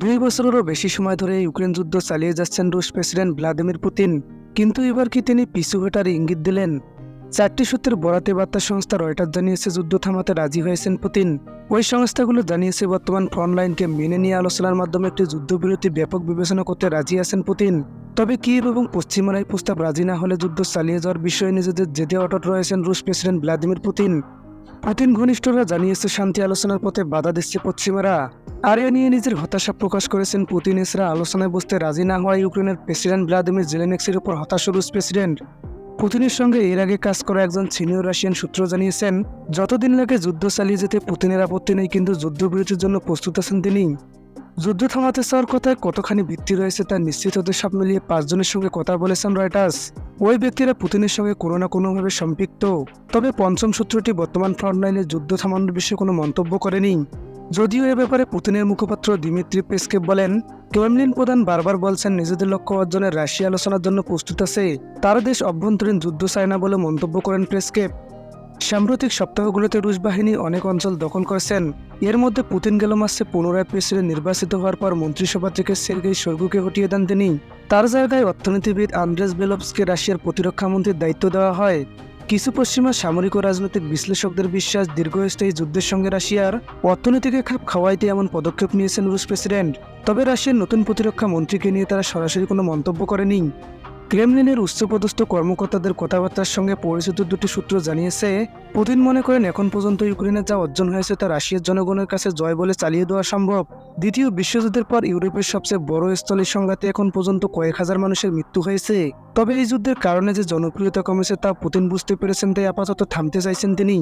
দুই বছরেরও বেশি সময় ধরে ইউক্রেন যুদ্ধ চালিয়ে যাচ্ছেন রুশ প্রেসিডেন্ট ভ্লাদিমির পুতিন। কিন্তু এবার কি তিনি পিছু হটার ইঙ্গিত দিলেন? চারটি সূত্রের বরাতে বার্তা সংস্থা রয়টার জানিয়েছে, যুদ্ধ থামাতে রাজি হয়েছেন পুতিন। ওই সংস্থাগুলো জানিয়েছে, বর্তমান ফ্রন্টলাইনকে মেনে নিয়ে আলোচনার মাধ্যমে একটি যুদ্ধবিরতি ব্যাপক বিবেচনা করতে রাজি আছেন পুতিন। তবে কিয়েভ এবং পশ্চিমার এই প্রস্তাব রাজি না হলে যুদ্ধ চালিয়ে যাওয়ার বিষয়ে নিজেদের জেদে অটট রয়েছেন রুশ প্রেসিডেন্ট ভ্লাদিমির পুতিন। পুতিন ঘনিষ্ঠরা জানিয়েছে, শান্তি আলোচনার পথে বাধা দিচ্ছে পশ্চিমারা। আর এ নিয়ে নিজের হতাশা প্রকাশ করেছেন পুতিন। এসরা আলোচনায় বসতে রাজি না হওয়া ইউক্রেনের প্রেসিডেন্ট ভ্লাদিমির জেলেনেক্সির উপর হতাশ রুশ প্রেসিডেন্ট। পুতিনের সঙ্গে এর আগে কাজ করা একজন সিনিয়র রাশিয়ান সূত্র জানিয়েছেন, যতদিন লাগে যুদ্ধ চালিয়ে যেতে পুতিনের আপত্তি নেই, কিন্তু যুদ্ধবিরতির জন্য প্রস্তুত আছেন তিনি। যুদ্ধ থামাতে চাওয়ার কথায় কতখানি ভিত্তি রয়েছে তা নিশ্চিত হতে সব মিলিয়ে পাঁচজনের সঙ্গে কথা বলেছেন রয়টার্স। ওই ব্যক্তিরা পুতিনের সঙ্গে কোনো না কোনোভাবে সম্পৃক্ত। তবে পঞ্চম সূত্রটি বর্তমান ফ্রন্টলাইনে যুদ্ধ থামানোর বিষয়ে কোনো মন্তব্য করেনি। যদিও এ ব্যাপারে পুতিনের মুখপাত্র দিমিত্রি পেসকেভ বলেন, ক্রেমলিন প্রধান বারবার বলছেন নিজেদের লক্ষ্য অর্জনে রাশিয়া আলোচনার জন্য প্রস্তুত আছে। তার দেশ অভ্যন্তরীণ যুদ্ধ চায় না বলে মন্তব্য করেন প্রেসকেপ সাম্প্রতিক সপ্তাহগুলোতে রুশ বাহিনী অনেক অঞ্চল দখল করেছেন। এর মধ্যে পুতিন গেল মাসে পুনরায় প্রেসিডেন্ট নির্বাচিত হওয়ার পর মন্ত্রিসভা থেকে সের্গেই শর্গুকে হটিয়ে দেন তিনি। তার জায়গায় অর্থনীতিবিদ আন্দ্রেস বেলভসকে রাশিয়ার প্রতিরক্ষা মন্ত্রীর দায়িত্ব দেওয়া হয়। কিছু পশ্চিমা সামরিক ও রাজনৈতিক বিশ্লেষকদের বিশ্বাস দীর্ঘস্থায়ী যুদ্ধের সঙ্গে রাশিয়ার অর্থনীতিকে খাপ খাওয়াইতে এমন পদক্ষেপ নিয়েছেন রুশ প্রেসিডেন্ট। তবে রাশিয়ার নতুন প্রতিরক্ষা মন্ত্রীকে নিয়ে তারা সরাসরি কোনো মন্তব্য করেনি। ক্রেমলিনের উচ্চপদস্থ কর্মকর্তাদের কথাবার্তার সঙ্গে পরিচিত দুটি সূত্র জানিয়েছে, পুতিন মনে করেন এখন পর্যন্ত ইউক্রেনে যা অর্জন হয়েছে তা রাশিয়ার জনগণের কাছে জয় বলে চালিয়ে দেওয়া সম্ভব। দ্বিতীয় বিশ্বযুদ্ধের পর ইউরোপের সবচেয়ে বড় স্থলের সংঘাতে এখন পর্যন্ত কয়েক হাজার মানুষের মৃত্যু হয়েছে। তবে এই যুদ্ধের কারণে যে জনপ্রিয়তা কমেছে তা পুতিন বুঝতে পেরেছেন, তাই আপাতত থামতে চাইছেন তিনি।